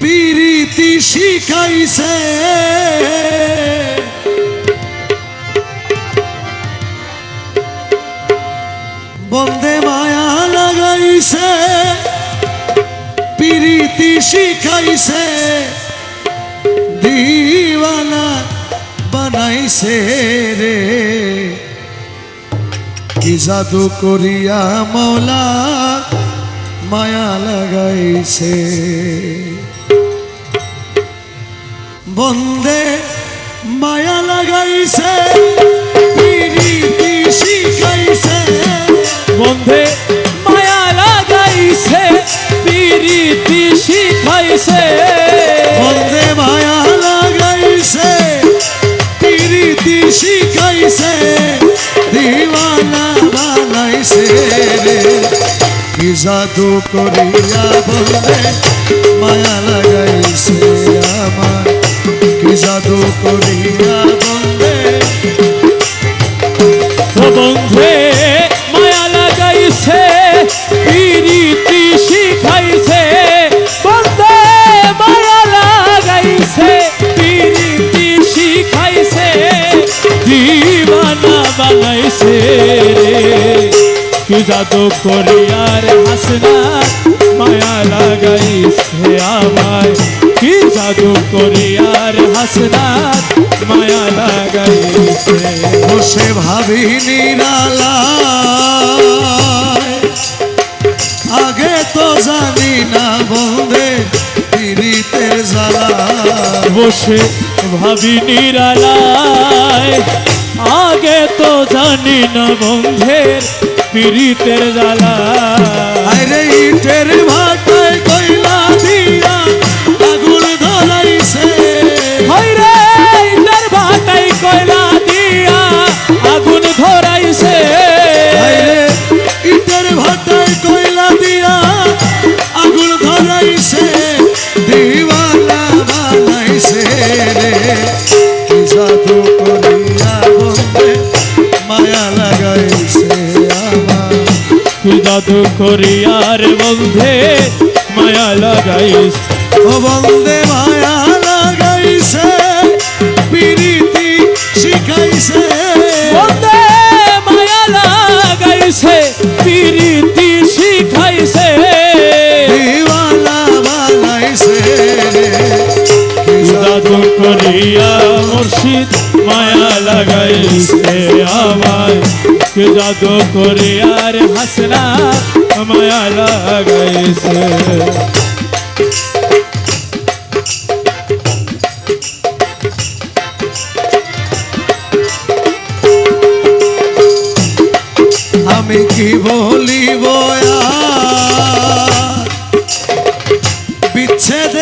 পিরিতি শিখাইছে। বন্দে মায়া লাগাইছে। পিরিতি শিখাইছে। দিওয়ানা বানাইছে রে। কি জাদু করিয়া মৌলা মায়া লাগাইছে। বন্দে মায়া লাগাইছে শিখাইছে? বন্ধে মায়া লাগাইছে, পিরিতি শিখাইছে। বন্দে মায়া লাগাইছে, পিরিতি শিখাইছে, দিওয়ানা বানাইছে। কি জাদু করিয়া বন্দে মায়া লাগাইছে। করিয়া বন্দে ও বন্ধে, মায়া লাগাইছে, পিরিতি শিখাইছে। বন্ধে, মায়া লাগাইছে, পিরিতি শিখাইছে। দিবানা বানাইছে কি জাদু করিয়ার হাসনা, মায়া লাগাইছে আমায়। কি জাদু করিয়ার হাসনা মায়া লাগাইছে বসে ভাবি নিরালায় আগে তো জানি না বন্ধে পীড়িতের জ্বালা বসে ভাবি নিরালায় আগে তো জানি না বন্ধের পীড়িতের জ্বালা জাদু করিয়ার বন্ধে মায়া লাগাইস। ও বন্ধে মায়া করিয়া মুর্শিদ মায়া লাগাইছে আমায়। কি জাদু করিয়ার হাসনা মায়া লাগাইছে। আমি কি বলিব